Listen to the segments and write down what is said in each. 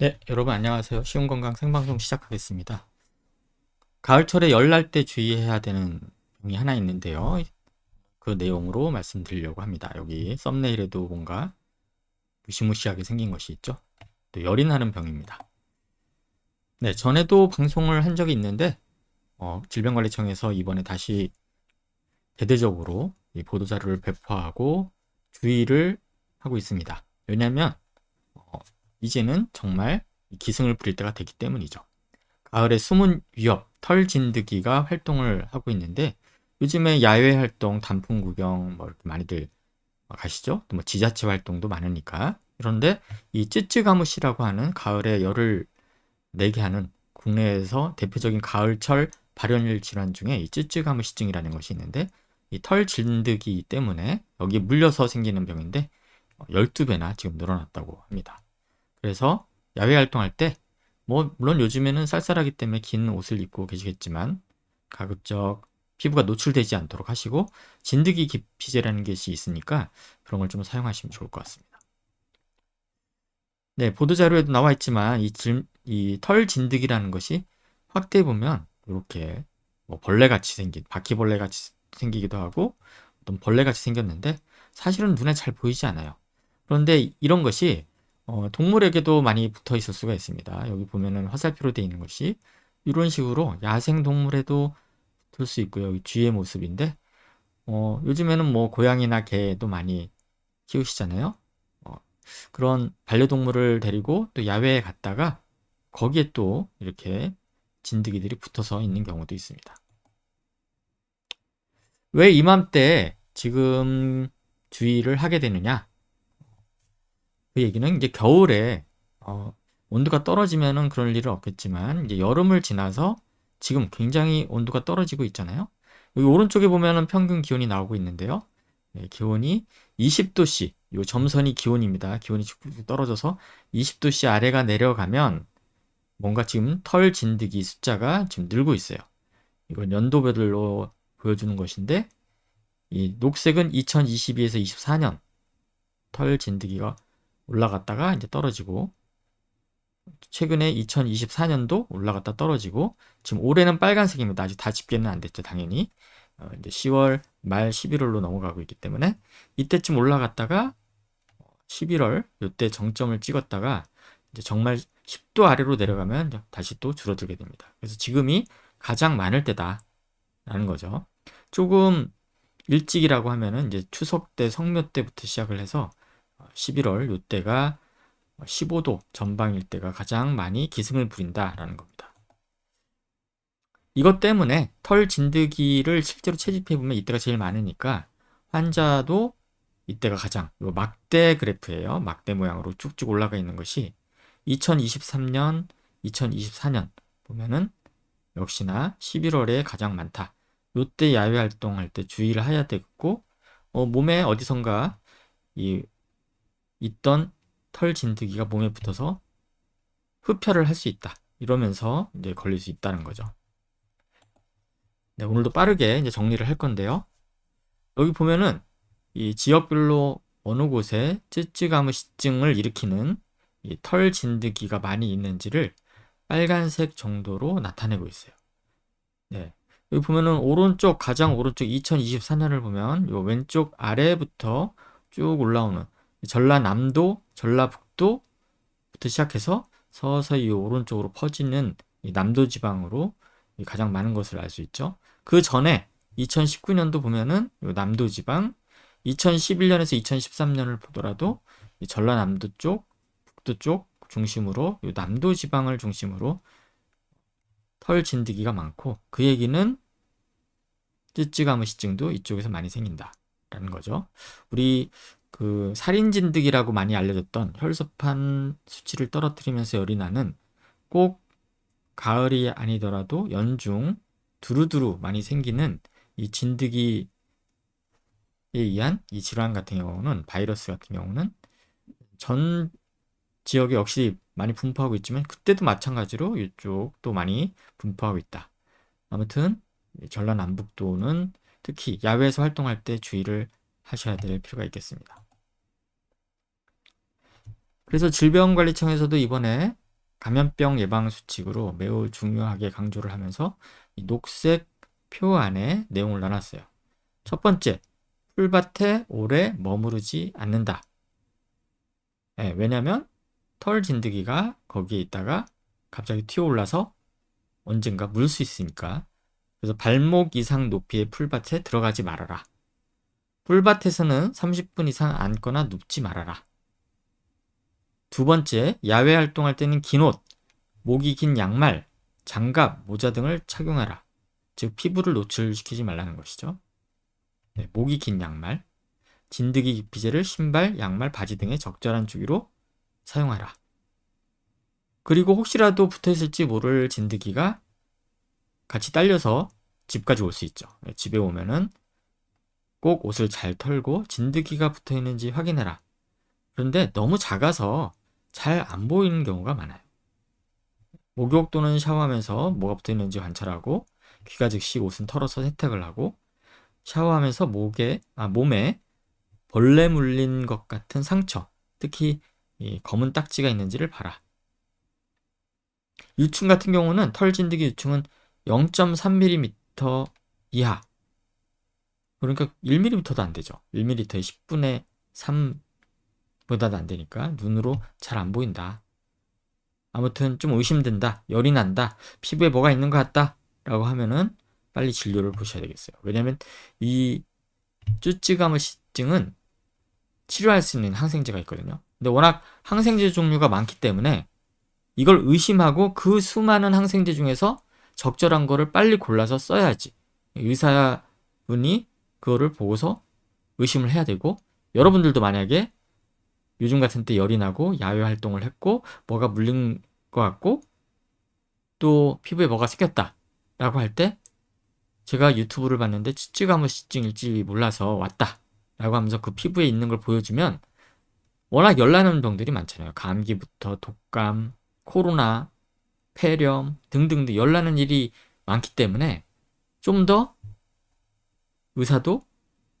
네, 여러분 안녕하세요. 쉬운 건강 생방송 시작하겠습니다. 가을철에 열날 때 주의해야 되는 병이 하나 있는데요. 그 내용으로 말씀드리려고 합니다. 여기 썸네일에도 뭔가 무시무시하게 생긴 것이 있죠. 또 열이 나는 병입니다. 네, 전에도 방송을 한 적이 있는데 어, 질병관리청에서 이번에 다시 대대적으로 이 보도자료를 배포하고 주의를 하고 있습니다. 왜냐하면 어, 이제는 정말 기승을 부릴 때가 됐기 때문이죠. 가을에 숨은 위협, 털 진드기가 활동을 하고 있는데 요즘에 야외 활동, 단풍 구경 뭐 이렇게 많이들 가시죠? 또 뭐 지자체 활동도 많으니까. 그런데 이 쯔쯔가무시라고 하는 가을에 열을 내게 하는 국내에서 대표적인 가을철 발현일 질환 중에 이 쯔쯔가무시증이라는 것이 있는데 이 털 진드기 때문에 여기 물려서 생기는 병인데 12배나 지금 늘어났다고 합니다. 그래서 야외 활동할 때, 뭐, 물론 요즘에는 쌀쌀하기 때문에 긴 옷을 입고 계시겠지만, 가급적 피부가 노출되지 않도록 하시고, 진드기 기피제라는 것이 있으니까, 그런 걸 좀 사용하시면 좋을 것 같습니다. 네, 보도자료에도 나와 있지만, 이, 이털 진드기라는 것이 확대해 보면, 이렇게, 뭐 벌레같이 생긴, 바퀴벌레같이 생기기도 하고, 어떤 벌레같이 생겼는데, 사실은 눈에 잘 보이지 않아요. 그런데 이런 것이 어, 동물에게도 많이 붙어 있을 수가 있습니다. 여기 보면은 화살표로 되어 있는 것이 이런 식으로 야생 동물에도 붙을 수 있고요. 여기 쥐의 모습인데 어, 요즘에는 뭐 고양이나 개도 많이 키우시잖아요. 어, 그런 반려동물을 데리고 또 야외에 갔다가 거기에 또 이렇게 진드기들이 붙어서 있는 경우도 있습니다. 왜 이맘때 지금 주의를 하게 되느냐? 그 얘기는 이제 겨울에 어, 온도가 떨어지면은 그럴 일은 없겠지만 이제 여름을 지나서 지금 굉장히 온도가 떨어지고 있잖아요. 여기 오른쪽에 보면은 평균 기온이 나오고 있는데요. 네, 기온이 20도씨, 요 점선이 기온입니다. 기온이 떨어져서 20도씨 아래가 내려가면 뭔가 지금 털 진드기 숫자가 지금 늘고 있어요. 이건 연도별로 보여주는 것인데 이 녹색은 2022에서 24년 털 진드기가 올라갔다가 이제 떨어지고 최근에 2024년도 올라갔다 떨어지고 지금 올해는 빨간색입니다. 아직 다 집계는 안 됐죠, 당연히. 어, 이제 10월 말 11월로 넘어가고 있기 때문에 이때쯤 올라갔다가 11월 이때 정점을 찍었다가 이제 정말 10도 아래로 내려가면 다시 또 줄어들게 됩니다. 그래서 지금이 가장 많을 때다라는 거죠. 조금 일찍이라고 하면은 이제 추석 때 성묘 때부터 시작을 해서 11월 이때가 15도 전방일 때가 가장 많이 기승을 부린다라는 겁니다. 이것 때문에 털 진드기를 실제로 채집해 보면 이때가 제일 많으니까 환자도 이때가 가장 막대 그래프예요. 막대 모양으로 쭉쭉 올라가 있는 것이 2023년, 2024년 보면은 역시나 11월에 가장 많다. 이때 야외 활동할 때 주의를 해야 되겠고 어, 몸에 어디선가 이 있던 털 진드기가 몸에 붙어서 흡혈을 할 수 있다. 이러면서 이제 걸릴 수 있다는 거죠. 네, 오늘도 빠르게 이제 정리를 할 건데요. 여기 보면은 이 지역별로 어느 곳에 쯔쯔가무시증을 일으키는 이털 진드기가 많이 있는지를 빨간색 정도로 나타내고 있어요. 네. 여기 보면은 오른쪽 가장 오른쪽 2024년을 보면 요 왼쪽 아래부터 쭉 올라오는 전라남도, 전라북도부터 시작해서 서서히 오른쪽으로 퍼지는 남도 지방으로 가장 많은 것을 알 수 있죠. 그 전에 2019년도 보면은 남도 지방, 2011년에서 2013년을 보더라도 전라남도 쪽, 북도 쪽 중심으로 남도 지방을 중심으로 털 진드기가 많고 그 얘기는 쯔쯔가무시증도 이쪽에서 많이 생긴다라는 거죠. 우리 그 살인 진드기라고 많이 알려졌던 혈소판 수치를 떨어뜨리면서 열이 나는 꼭 가을이 아니더라도 연중 두루두루 많이 생기는 이 진드기에 의한 이 질환 같은 경우는 바이러스 같은 경우는 전 지역에 역시 많이 분포하고 있지만 그때도 마찬가지로 이쪽도 많이 분포하고 있다. 아무튼 전라남북도는 특히 야외에서 활동할 때 주의를 하셔야 될 필요가 있겠습니다. 그래서 질병관리청에서도 이번에 감염병 예방 수칙으로 매우 중요하게 강조를 하면서 이 녹색 표 안에 내용을 나눴어요. 첫 번째, 풀밭에 오래 머무르지 않는다. 예, 왜냐면 털 진드기가 거기에 있다가 갑자기 튀어올라서 언젠가 물 수 있으니까. 그래서 발목 이상 높이의 풀밭에 들어가지 말아라. 풀밭에서는 30분 이상 앉거나 눕지 말아라. 두 번째, 야외 활동할 때는 긴 옷, 목이 긴 양말, 장갑, 모자 등을 착용하라. 즉 피부를 노출시키지 말라는 것이죠. 네, 목이 긴 양말, 진드기 기피제를 신발, 양말, 바지 등의 적절한 주기로 사용하라. 그리고 혹시라도 붙어 있을지 모를 진드기가 같이 딸려서 집까지 올 수 있죠. 네, 집에 오면은 꼭 옷을 잘 털고 진드기가 붙어 있는지 확인해라. 그런데 너무 작아서 잘 안 보이는 경우가 많아요. 목욕 또는 샤워하면서 뭐가 붙어 있는지 관찰하고 귀가 즉시 옷은 털어서 세탁을 하고 샤워하면서 목에 아 몸에 벌레 물린 것 같은 상처, 특히 검은 딱지가 있는지를 봐라. 유충 같은 경우는 털 진드기 유충은 0.3mm 이하. 그러니까 1mm도 안 되죠. 1mm에 10분의 3보다도 안 되니까 눈으로 잘 안 보인다. 아무튼 좀 의심된다. 열이 난다. 피부에 뭐가 있는 것 같다. 라고 하면은 빨리 진료를 보셔야 되겠어요. 왜냐면 이 쭈찌가무시증은 치료할 수 있는 항생제가 있거든요. 근데 워낙 항생제 종류가 많기 때문에 이걸 의심하고 그 수많은 항생제 중에서 적절한 거를 빨리 골라서 써야지. 의사분이 그거를 보고서 의심을 해야 되고 여러분들도 만약에 요즘 같은 때 열이 나고 야외 활동을 했고 뭐가 물린 것 같고 또 피부에 뭐가 생겼다 라고 할 때 제가 유튜브를 봤는데 찌찌가무시증일지 몰라서 왔다 라고 하면서 그 피부에 있는 걸 보여주면 워낙 열나는 병들이 많잖아요. 감기부터 독감, 코로나, 폐렴 등등등 열나는 일이 많기 때문에 좀 더 의사도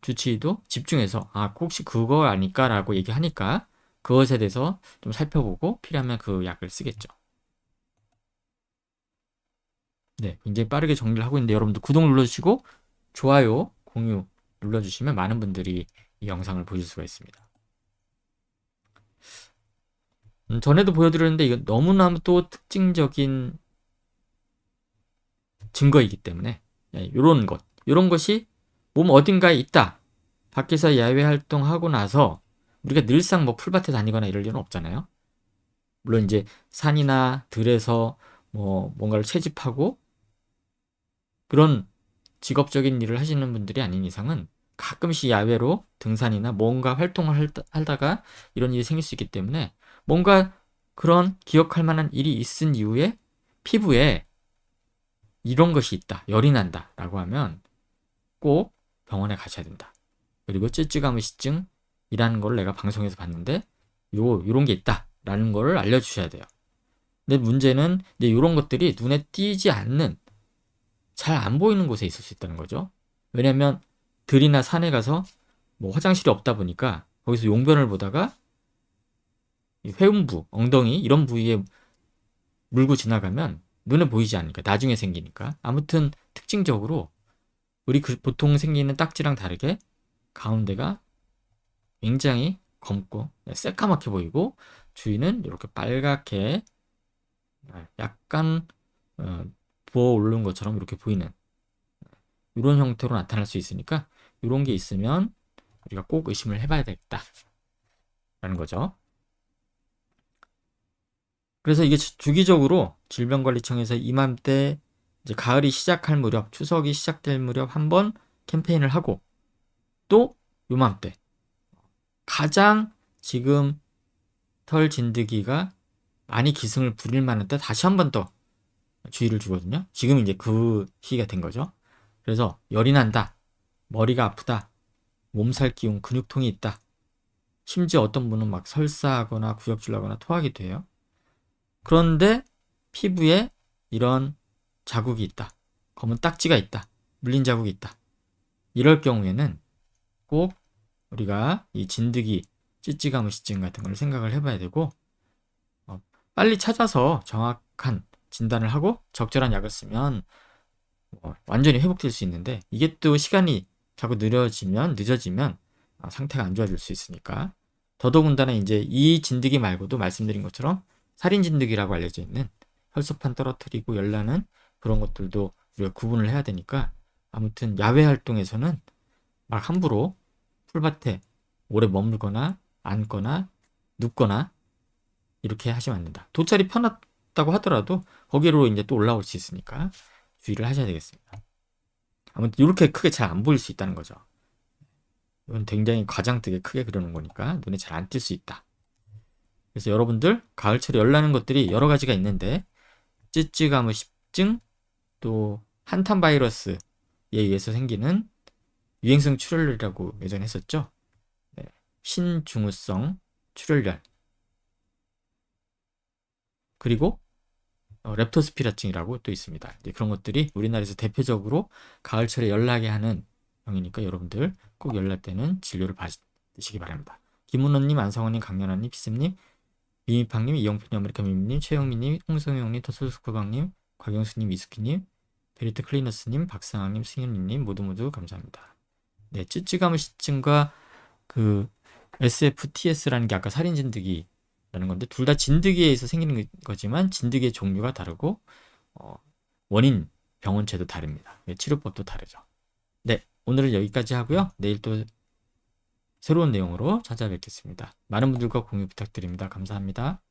주치의도 집중해서 아 혹시 그거 아닐까라고 얘기하니까 그것에 대해서 좀 살펴보고 필요하면 그 약을 쓰겠죠. 네, 굉장히 빠르게 정리를 하고 있는데 여러분들 구독 눌러주시고 좋아요, 공유 눌러주시면 많은 분들이 이 영상을 보실 수가 있습니다. 음, 전에도 보여드렸는데 이거 너무나 또 특징적인 증거이기 때문에 이런 예, 것, 이런 것이 몸 어딘가에 있다. 밖에서 야외 활동하고 나서 우리가 늘상 뭐 풀밭에 다니거나 이럴 일은 없잖아요. 물론 이제 산이나 들에서 뭐 뭔가를 채집하고 그런 직업적인 일을 하시는 분들이 아닌 이상은 가끔씩 야외로 등산이나 뭔가 활동을 하다가 이런 일이 생길 수 있기 때문에 뭔가 그런 기억할 만한 일이 있은 이후에 피부에 이런 것이 있다, 열이 난다 라고 하면 꼭 병원에 가셔야 된다. 그리고 찌찌가무시증이라는 걸 내가 방송에서 봤는데 요, 요런 게 있다 라는 거를 알려주셔야 돼요. 근데 문제는 이제 이런 것들이 눈에 띄지 않는 잘 안 보이는 곳에 있을 수 있다는 거죠. 왜냐면 들이나 산에 가서 뭐 화장실이 없다 보니까 거기서 용변을 보다가 회음부, 엉덩이 이런 부위에 물고 지나가면 눈에 보이지 않으니까 나중에 생기니까 아무튼 특징적으로 우리 그 보통 생기는 딱지랑 다르게 가운데가 굉장히 검고 새까맣게 보이고 주위는 이렇게 빨갛게 약간 어, 부어 오르는 것처럼 이렇게 보이는 이런 형태로 나타날 수 있으니까 이런 게 있으면 우리가 꼭 의심을 해봐야 되겠다 라는 거죠. 그래서 이게 주기적으로 질병관리청에서 이맘때 이제 가을이 시작할 무렵, 추석이 시작될 무렵 한 번 캠페인을 하고 또 요맘때 가장 지금 털 진드기가 많이 기승을 부릴 만한 때 다시 한 번 더 주의를 주거든요. 지금 이제 그 시기가 된 거죠. 그래서 열이 난다, 머리가 아프다, 몸살 기운, 근육통이 있다. 심지어 어떤 분은 막 설사하거나 구역질 나거나 토하기도 해요. 그런데 피부에 이런 자국이 있다. 검은 딱지가 있다. 물린 자국이 있다. 이럴 경우에는 꼭 우리가 이 진드기, 찌찌가무시증 같은 걸 생각을 해봐야 되고 어, 빨리 찾아서 정확한 진단을 하고 적절한 약을 쓰면 어, 완전히 회복될 수 있는데 이게 또 시간이 자꾸 느려지면 늦어지면 아, 상태가 안 좋아질 수 있으니까 더더군다나 이제 이 진드기 말고도 말씀드린 것처럼 살인 진드기라고 알려져 있는 혈소판 떨어뜨리고 열나는 그런 것들도 우리가 구분을 해야 되니까 아무튼 야외 활동에서는 막 함부로 풀밭에 오래 머물거나 앉거나 눕거나 이렇게 하시면 안 된다. 돗자리 펴놨다고 하더라도 거기로 이제 또 올라올 수 있으니까 주의를 하셔야 되겠습니다. 아무튼 이렇게 크게 잘 안 보일 수 있다는 거죠. 이건 굉장히 과장되게 크게 그려놓은 거니까 눈에 잘 안 띌 수 있다. 그래서 여러분들 가을철에 열나는 것들이 여러 가지가 있는데 찌찌가무 십증 또 한탄 바이러스에 의해서 생기는 유행성 출혈이라고 예전에 했었죠. 네. 신중후성 출혈열 그리고 어, 렙토스피라증이라고 또 있습니다. 이제 그런 것들이 우리나라에서 대표적으로 가을철에 열나게 하는 병이니까 여러분들 꼭 열날 때는 진료를 받으시기 바랍니다. 김문호님, 안성원님, 강연아님, 피스님, 미미팡님, 이영표님, 아메리카미님, 최영민님, 홍성영님, 터솔스쿠방님, 곽영수님, 이스키님, 베리트 클리너스님, 박상학님, 승현님 모두 모두 감사합니다. 네, 찌찌가무시증과 그 SFTS라는 게 아까 살인 진드기라는 건데 둘 다 진드기에 의해서 생기는 거지만 진드기의 종류가 다르고 어, 원인 병원체도 다릅니다. 네, 치료법도 다르죠. 네, 오늘은 여기까지 하고요. 내일 또 새로운 내용으로 찾아뵙겠습니다. 많은 분들과 공유 부탁드립니다. 감사합니다.